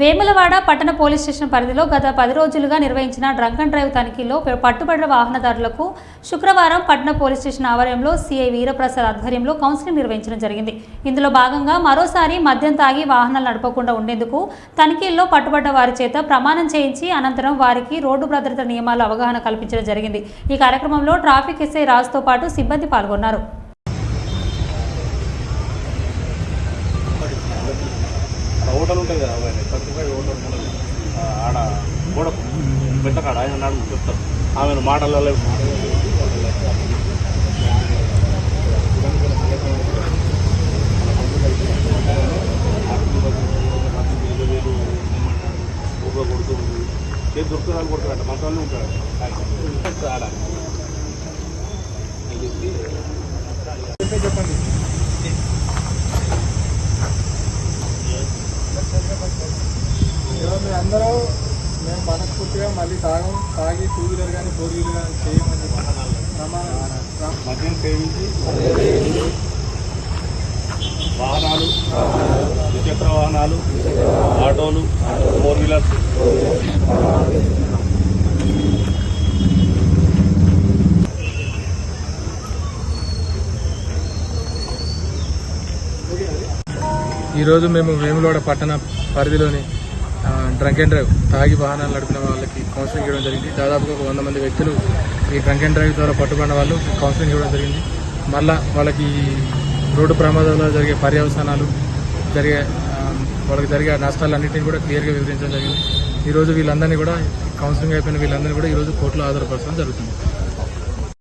వేములవాడ పట్టణ police station పరిధిలో గత పది రోజులుగా నిర్వహించిన డ్రంక్ అండ్ డ్రైవ్ తనిఖీలో పట్టుబడిన వాహనదారులకు శుక్రవారం పట్టణ పోలీస్ స్టేషన్ ఆవరణలో సిఐ వీరప్రసాద్ ఆధ్వర్యంలో కౌన్సిలింగ్ నిర్వహించడం జరిగింది. ఇందులో భాగంగా మరోసారి మద్యం తాగి వాహనాలు నడపకుండా ఉండేందుకు తనిఖీల్లో పట్టుబడ్డ వారి చేత ప్రమాణం చేయించి అనంతరం వారికి రోడ్డు భద్రత నియమాల అవగాహన కల్పించడం జరిగింది. ఈ కార్యక్రమంలో ట్రాఫిక్ ఎస్ఐ రాజుతో పాటు సిబ్బంది పాల్గొన్నారు. ఆ హోటల్ ఉంటుంది కదా అవన్నీ సర్టిఫైడ్ హోటల్ ఉన్నది. ఆ ఆడ గోడ పెట్టకాడ ఆయన నాడు చెప్తారు ఆమె మాటలలో కొడుతుంది చేతి దొరుకుతున్నాను కొడుతున్నాడు మంత్రాలు ఉంటాడు ఆడ మీరు అందరూ మేము మనస్ఫూర్తిగా మళ్ళీ తాగం తాగి టూ వీలర్ కానీ ఫోర్ వీలర్ కానీ చేయమని మద్యం సేవించి వాహనాలు ద్విచక్ర వాహనాలు ఆటోలు ఫోర్ వీలర్స్. ఈరోజు మేము వేములవాడ పట్టణ పరిధిలోని డ్రంక్ అండ్ డ్రైవ్ తాగి వాహనాలు నడిపిన వాళ్ళకి కౌన్సిలింగ్ ఇవ్వడం జరిగింది. దాదాపుగా ఒక వంద మంది వ్యక్తులు ఈ డ్రంక్ అండ్ డ్రైవ్ ద్వారా పట్టుబడిన వాళ్ళు కౌన్సిలింగ్ ఇవ్వడం జరిగింది. మళ్ళా వాళ్ళకి రోడ్డు ప్రమాదాల్లో జరిగే పర్యవసానాలు జరిగే వాళ్ళకి జరిగే నష్టాలన్నింటినీ కూడా క్లియర్గా వివరించడం జరిగింది. ఈరోజు వీళ్ళందరినీ కూడా కౌన్సిలింగ్ అయిపోయిన వీళ్ళందరినీ కూడా ఈరోజు కోర్టులో హాజరుపరచడం జరుగుతుంది.